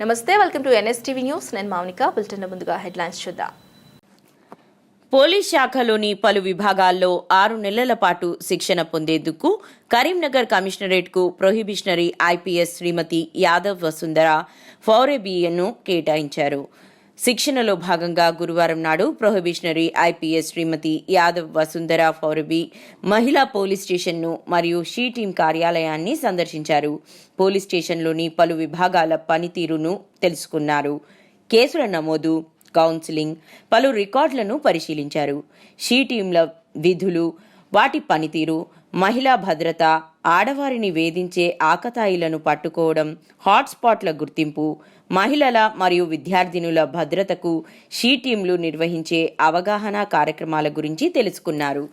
నమస్తే welcome to NSTV news. నేను Mounika bulletin ముందుగా హెడ్లైన్స్ చూద్దాం. పోలీస్ శాఖలోని పలు విభాగాల్లో ఆరు నెలల పాటు శిక్షణ పొందేందుకు కరీంనగర్ కమిషనరేట్కు ప్రొహిబిషనరీ ఐపీఎస్ శ్రీమతి యాదవ్ వసుంధర ఫౌరేబియన్ను కేటాయించారు. శిక్షణలో భాగంగా గురువారం నాడు ప్రొహిబిషనరీ ఐపీఎస్ శ్రీమతి యాదవ్ వసుంధర ఫౌరబి మహిళా పోలీస్ స్టేషన్ను మరియు షీ టీం కార్యాలయాన్ని సందర్శించారు. పోలీస్ స్టేషన్లోని పలు విభాగాల పనితీరును తెలుసుకున్నారు. కేసుల నమోదు కౌన్సిలింగ్ పలు రికార్డులను పరిశీలించారు. షీ టీంల విధులు వాటి పనితీరు మహిళా భద్రత ఆడవారిని వేధించే ఆకతాయిలను పట్టుకోవడం హాట్స్పాట్ల గుర్తింపు మహిళల మరియు విద్యార్థినుల భద్రతకు షీ టీంలు నిర్వహించే అవగాహన కార్యక్రమాల గురించి తెలుసుకున్నారు.